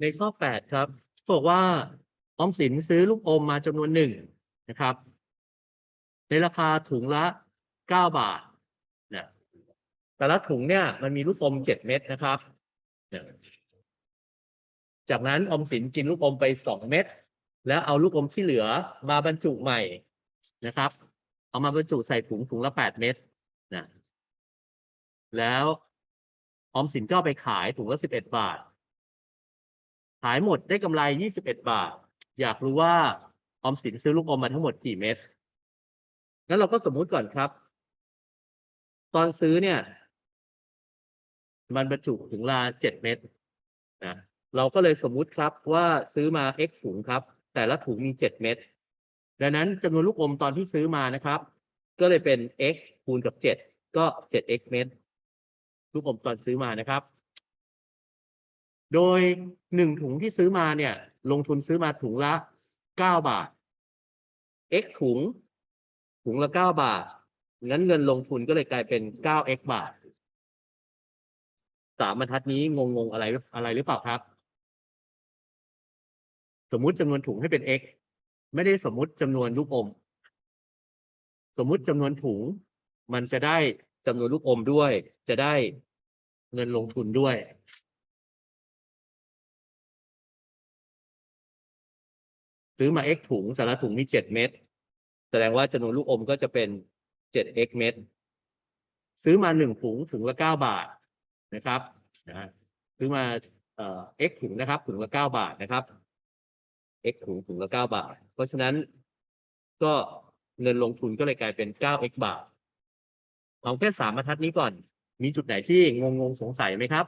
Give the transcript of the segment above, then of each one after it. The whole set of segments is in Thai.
ในข้อแปดครับบอกว่าออมสินซื้อลูกอมมาจำนวนหนึ่งนะครับ ในราคาถุงละเก้าบาทนะแต่ละถุงเนี่ยมันมีลูกอมเจ็ดเม็ดนะครับ จากนั้นออมสินกินลูกอมไปสองเม็ดแล้วเอาลูกอมที่เหลือมาบรรจุใหม่นะครับ เอามาบรรจุใส่ถุงถุงละแปดเม็ดนะแล้วออมสินก็ไปขายถุงละสิบเอ็ดบาท ขายหมดได้กำไรยี่สิบเอ็ดบาท อยากรู้ว่าออมสินซื้อลูกอมมาทั้งหมดกี่เม็ดงั้นเราก็สมมุติก่อนครับ ตอนซื้อเนี่ย มันบรรจุถุงละเจ็ดเม็ดนะเราก็เลยสมมุติครับว่าซื้อมา x ถุงครับ แต่ละถุงมีเจ็ดเม็ดดังนั้นจำนวนลูกอมตอนที่ซื้อมานะครับ ก็เลยเป็น x คูณกับเจ็ดก็เจ็ด x เม็ดลูกอมตอนซื้อมานะครับ โดยหนึ่งถุงที่ซื้อมาเนี่ย ลงทุนซื้อมาถุงละเก้าบาท x ถุง ถุงละเก้าบาท งั้นเงินลงทุนก็เลยกลายเป็นเก้า x บาท สามบรรทัดนี้งงงอะไรอะไรหรือเปล่าครับ สมมุติจำนวนถุงให้เป็น x ไม่ได้สมมุติจำนวนลูกอม สมมุติจำนวนถุง มันจะได้จำนวนลูกอมด้วย จะได้เงินลงทุนด้วย ซื้อมา x ถุงแต่ละถุงมีเจ็ดเม็ดแสดงว่าจำนวนลูกอมก็จะเป็นเจ็ด x เม็ดซื้อมาหนึ่งถุงถุงละเก้าบาทนะครับนะซื้อมาเอ่อ x ถุงนะครับถุงละเก้าบาทนะครับ x ถุงถุงละเก้าบาท เพราะฉะนั้นก็เงินลงทุนก็เลยกลายเป็นเก้า x บาทเอาแค่สามบรรทัดนี้ก่อน มีจุดไหนที่งงงสงสัยไหมครับ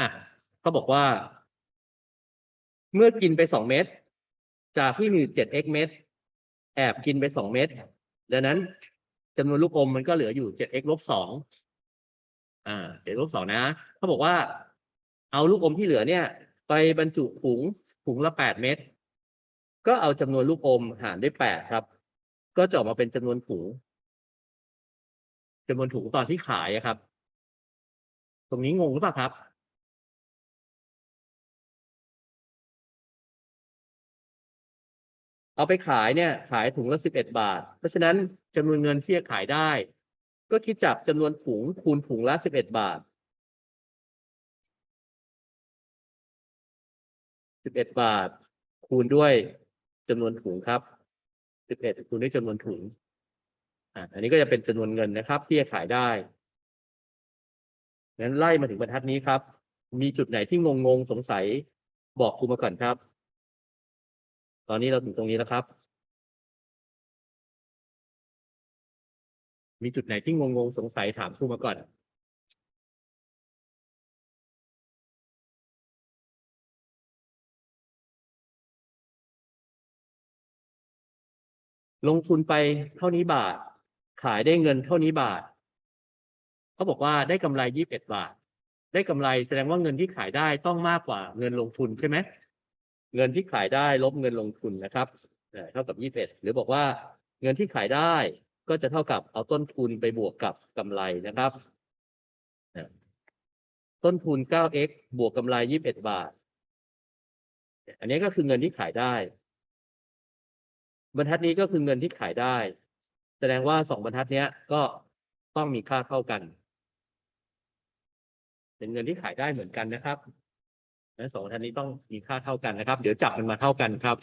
อะเขาบอกว่า เมื่อกินไปสองเม็ดจากที่มีเจ็ด x เม็ดแอบกินไปสองเม็ดดังนั้นจำนวนลูกอมมันก็เหลืออยู่เจ็ด x ลบสองอ่าเจ็ดลบสองนะเขาบอกว่า เอาลูกอมที่เหลือเนี่ย ไปบรรจุถุงถุงละแปดเม็ดก็เอาจำนวนลูกอมหารด้วยแปดครับ ก็จะออกมาเป็นจำนวนถุงจำนวนถุงตอนที่ขายครับ ตรงนี้งงหรือเปล่าครับ เอาไปขายเนี่ยขายถุงละสิบเอ็ดบาท เพราะฉะนั้นจำนวนเงินที่จะขายได้ ก็คิดจากจำนวนถุงคูณถุงละสิบเอ็ดบาทสิบเอ็ดบาท คูณด้วยจำนวนถุงครับสิบเอ็ดคูณด้วยจำนวนถุงอะอันนี้ก็จะเป็นจำนวนเงินนะครับ ที่จะขายได้งั้นไล่มาถึงบรรทัดนี้ครับ มีจุดไหนที่งงงสงสัยบอกครูมาก่อนครับ ตอนนี้เราถึงตรงนี้แล้วครับ มีจุดไหนที่งงงสงสัยถามครูมาก่อนลงทุนไปเท่านี้บาท ขายได้เงินเท่านี้บาท เขาบอกว่าได้กำไรยี่สิบเอ็ดบาท ได้กำไรแสดงว่าเงินที่ขายได้ต้องมากกว่าเงินลงทุนใช่ไหม เงินที่ขายได้ลบเงินลงทุนนะครับเท่ากับยี่สิบเอ็ดหรือบอกว่าเงินที่ขายได้ก็จะเท่ากับเอาต้นทุนไปบวกกับกำไรนะครับ ต้นทุน 9x บวกกำไร 21 บาท อันนี้ก็คือเงินที่ขายได้ บรรทัดนี้ก็คือเงินที่ขายได้ แสดงว่าสองบรรทัดนี้ก็ต้องมีค่าเท่ากัน เป็นเงินที่ขายได้เหมือนกันนะครับ และสองท่านนี้ต้องมีค่าเท่ากันนะครับ เดี๋ยวจับมันมาเท่ากันครับ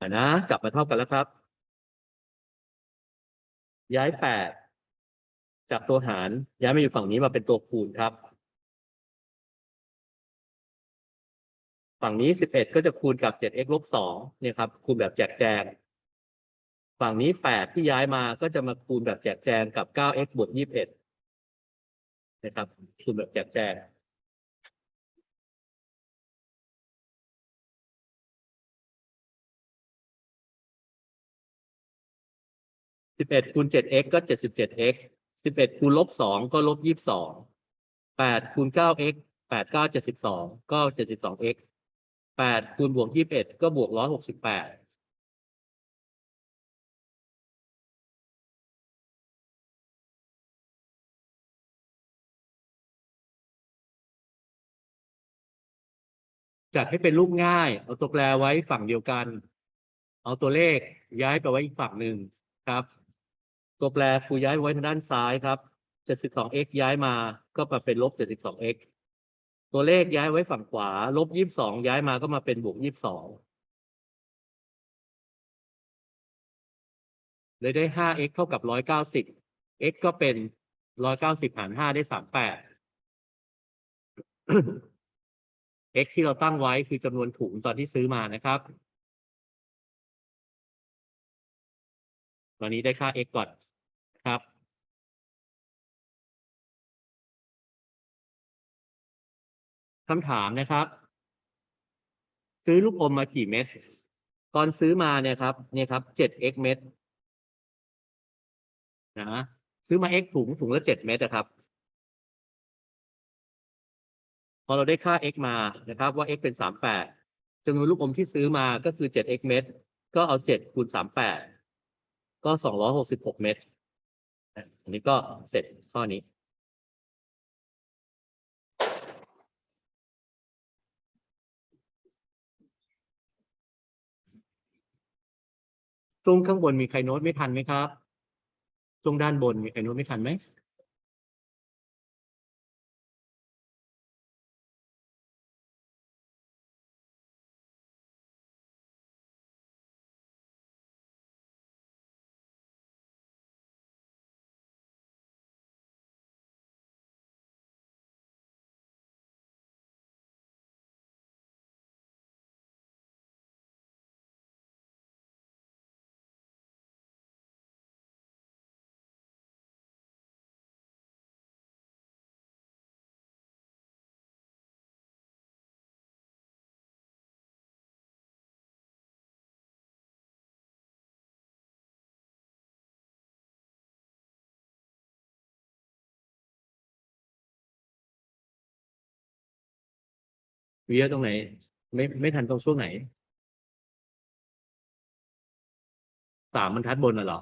อะนะจับมาเท่ากันแล้วครับ ย้ายแปดจากตัวหาร ย้ายมาอยู่ฝั่งนี้มาเป็นตัวคูณครับ ฝั่งนี้สิบเอ็ดก็จะคูณกับเจ็ด x ลบสองเนี่ยครับคูณแบบแจกแจง ฝั่งนี้แปดที่ย้ายมาก็จะมาคูณแบบแจกแจงกับเก้า x บวกยี่สิบเอ็ดนะครับ คูณแบบแจกแจงสิบเอ็ดคูณเจ็ด x ก็เจ็ดสิบเจ็ด x สิบเอ็ดคูณลบสองก็ลบยี่สิบสองแปดคูณเก้า x แปดเก้าเจ็ดสิบสองก็เจ็ดสิบสอง x แปดคูณบวกยี่สิบเอ็ดก็บวกร้อยหกสิบแปด จัดให้เป็นรูปง่าย เอาตัวแปรไว้ฝั่งเดียวกัน เอาตัวเลขย้ายไปไว้อีกฝั่งหนึ่งครับ ตัวแปรครูย้ายไว้ทางด้านซ้ายครับ 72x ย้ายมาก็มาเป็นลบ 72x ตัวเลขย้ายไว้ฝั่งขวา ลบ 22 ย้ายมาก็มาเป็นบวก 22 เลยได้ 5x เท่ากับ 190 x ก็เป็น 190 หาร 5 ได้ 38 x ที่เราตั้งไว้คือจำนวนถุงตอนที่ซื้อมานะครับตอนนี้ได้ค่า x ก่อนครับคำถามนะครับ ซื้อลูกอมมากี่เม็ดตอนซื้อมาเนี่ยครับ เนี่ยครับ 7x เม็ดนะซื้อมา x ถุงถุงละ7เม็ดนะครับ อเราได้ค่า x มานะครับว่า x เป็น 38จำนวนลูกอมที่ซื้อมาก็คือ 7x เม็ดก็เอา 7 คูณ 38 ก็ 266 เม็ดอันนี้ก็เสร็จข้อนี้ซุ้งข้างบนมีใครโน้ตไม่ทันไหมครับซุ้งด้านบนมีใครโน้ตไม่ทันไหม เยอะตรงไหน ไม่ไม่ทันตรงช่วงไหนสามบรรทัดบนน่ะเหรอ